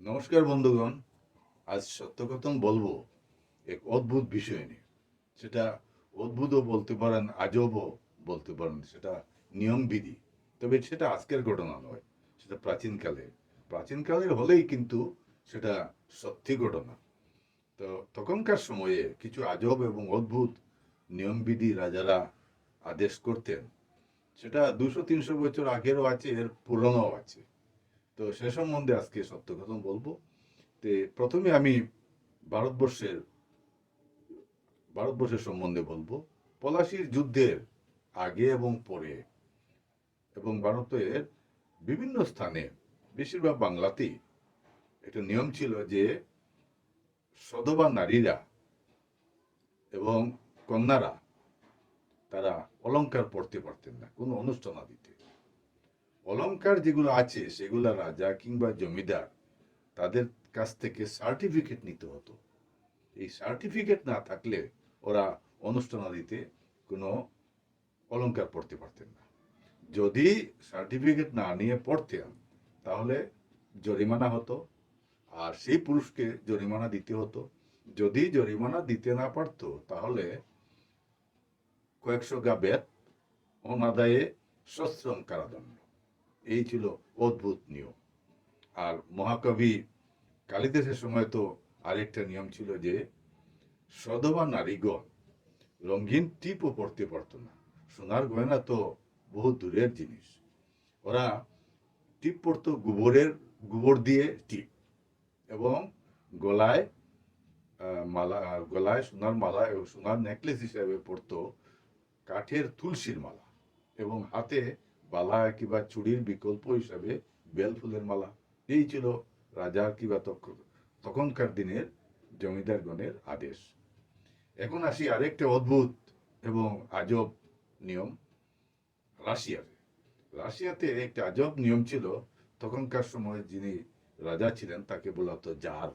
নমস্কার বন্ধুগণ, আজ সত্যকথন বলব এক অদ্ভুত বিষয় নিয়ে। সেটা অদ্ভুতও বলতে পারেন, আজবও বলতে পারেন, সেটা নিয়মবিধি। তবে সেটা আজকের ঘটনা নয়, সেটা প্রাচীনকালে প্রাচীনকালের হলেই কিন্তু সেটা সত্যি ঘটনা। তো তখনকার সময়ে কিছু আজব এবং অদ্ভুত নিয়মবিধি রাজারা আদেশ করতেন। সেটা দুশো তিনশো বছর আগেরও আছে, এর পুরনো আছে। তো সে সম্বন্ধে আজকে সত্য কথা বলব। তে প্রথমে আমি ভারতবর্ষের ভারতবর্ষের সম্বন্ধে বলব। পলাশির যুদ্ধের আগে এবং পরে এবং ভারতের বিভিন্ন স্থানে বেশিরভাগ বাংলাতেই একটা নিয়ম ছিল যে সধবা নারীরা এবং কন্যারা তারা অলঙ্কার পড়তে পারতেন না, কোনো অনুষ্ঠানাদিতে। অলংকার যেগুলো আছে, সেগুলো রাজা কিংবা জমিদার তাদের কাছ থেকে সার্টিফিকেট নিতে হতো। এই সার্টিফিকেট না থাকলে ওরা অনুষ্ঠানাদিতে কোনো অলংকার পড়তে পারতেন না। যদি সার্টিফিকেট না নিয়ে পড়তেন, তাহলে জরিমানা হতো আর সেই পুরুষকে জরিমানা দিতে হতো। যদি জরিমানা দিতে না পারতো, তাহলে কয়েকশো গা বেত অনাদায়ে সশ্রম কারাদণ্ড। এই ছিল অদ্ভুত নিয়ম। আর মহাকবি কালিদাসের সময় তো আরেকটা নিয়ম ছিল যে, সদবা নারীগণ রঙিন টিপও পড়তে পারতো না। সোনার গয়না তো বহু দূরের জিনিস। ওরা টিপ পড়তো গোবরের, গোবর দিয়ে টিপ। এবং গলায় মালা, গলায় সোনার মালা এবং সোনার নেকলেস হিসাবে পড়তো কাঠের তুলসীর মালা। এবং হাতে বালা কিংবা চুড়ির বিকল্প হিসাবে বেল ফুলের মালা। এই ছিল রাজার কিংবা তখ- তখনকার দিনের জমিদারগণের আদেশ। এখন আসি আরেকটা অদ্ভুত এবং আজব নিয়ম রাশিয়াতে। রাশিয়াতে একটা আজব নিয়ম ছিল, তখনকার সময় যিনি রাজা ছিলেন তাকে বলা হতো জার।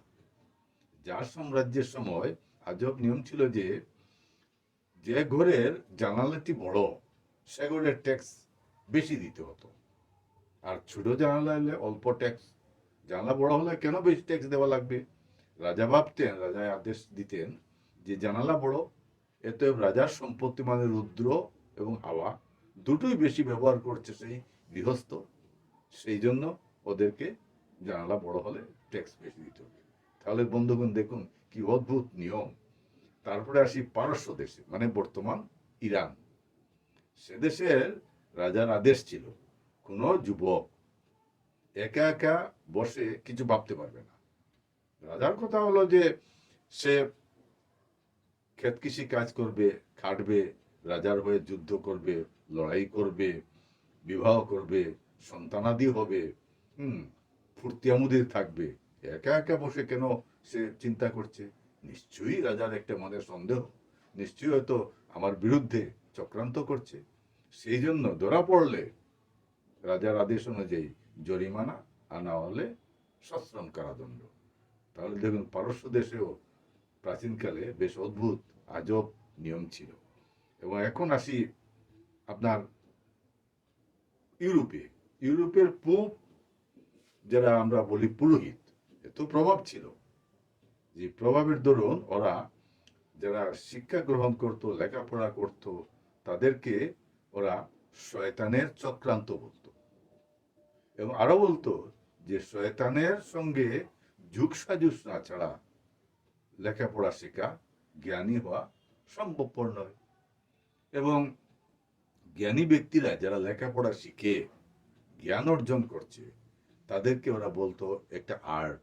জার সাম্রাজ্যের সময় আজব নিয়ম ছিল যে যে ঘরের জানালাটি বড়, সে ঘরের ট্যাক্স বেশি দিতে হতো। আর ছোট জানালা হলে অল্প ট্যাক্স জানালা বড় হলে কেন বেশি ট্যাক্স দেওয়া লাগবে? রাজা ভাবতেন, রাজায় আদেশ দিতেন যে জানালা বড়, এতে রাজার সম্পত্তি মানে রুদ্র এবং হাওয়া দুটোই বেশি ব্যবহার করছে সেই গৃহস্থ। সেই জন্য ওদেরকে জানালা বড় হলে ট্যাক্স বেশি দিতে হবে। তাহলে বন্ধুগণ দেখুন কি অদ্ভুত নিয়ম। তারপরে আসি পারস্য দেশে মানে বর্তমান ইরান। সে দেশের রাজার আদেশ ছিল, কোনো যুবক একা একা বসে কিছু ভাবতে পারবে না। রাজার কথা হলো যে, সে ক্ষেত কৃষি কাজ করবে, খাটবে, রাজার হয়ে যুদ্ধ করবে, লড়াই করবে, বিবাহ করবে, সন্তানাদি হবে, হুম, ফুর্তি আমুদির থাকবে। একা একা বসে কেন সে চিন্তা করছে? নিশ্চয়ই রাজার একটা মনের সন্দেহ, নিশ্চয়ই হয়তো আমার বিরুদ্ধে চক্রান্ত করছে। সেই জন্য ধরা পড়লে রাজার আদেশ অনুযায়ী জরিমানা আনা হলে সশ্রম কারাদণ্ড। তাহলে দেখুন, পারস্য দেশেও প্রাচীনকালে বেশ অদ্ভুত, আজব নিয়ম ছিল। এবং এখন আসি আপনার ইউরোপে। ইউরোপের পূব, যারা আমরা বলি পুরোহিত, এত প্রভাব ছিল যে প্রভাবের দরুন ওরা যারা শিক্ষা গ্রহণ করত, লেখাপড়া করত, তাদেরকে ওরা শয়তানের চক্রান্ত বলতো। এবং আরও বলতো যে শয়তানের সঙ্গে যুগসাজুস না ছাড়া লেখাপড়া শেখা জ্ঞানী হওয়া সম্ভবপর নয়। এবং জ্ঞানী ব্যক্তিরা যারা লেখাপড়া শিখে জ্ঞান অর্জন করছে, তাদেরকে ওরা বলতো একটা আর্ট।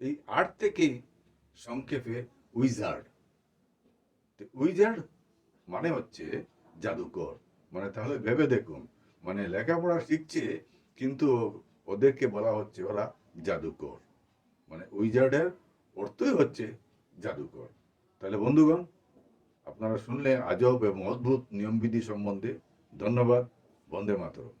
এই আর্ট থেকেই সংক্ষেপে উইজার্ড। উইজার্ড মানে হচ্ছে জাদুকর। মানে তাহলে ভেবে দেখুন। মানে লেখাপড়া শিখছে, কিন্তু ওদেরকে বলা হচ্ছে ওরা জাদুকর। মানে উইজার্ডের অর্থই হচ্ছে জাদুকর। তাহলে বন্ধুগণ, আপনারা শুনলেন আজব এবং অদ্ভুত নিয়মবিধি সম্বন্ধে ধন্যবাদ। বন্দে মাতরম।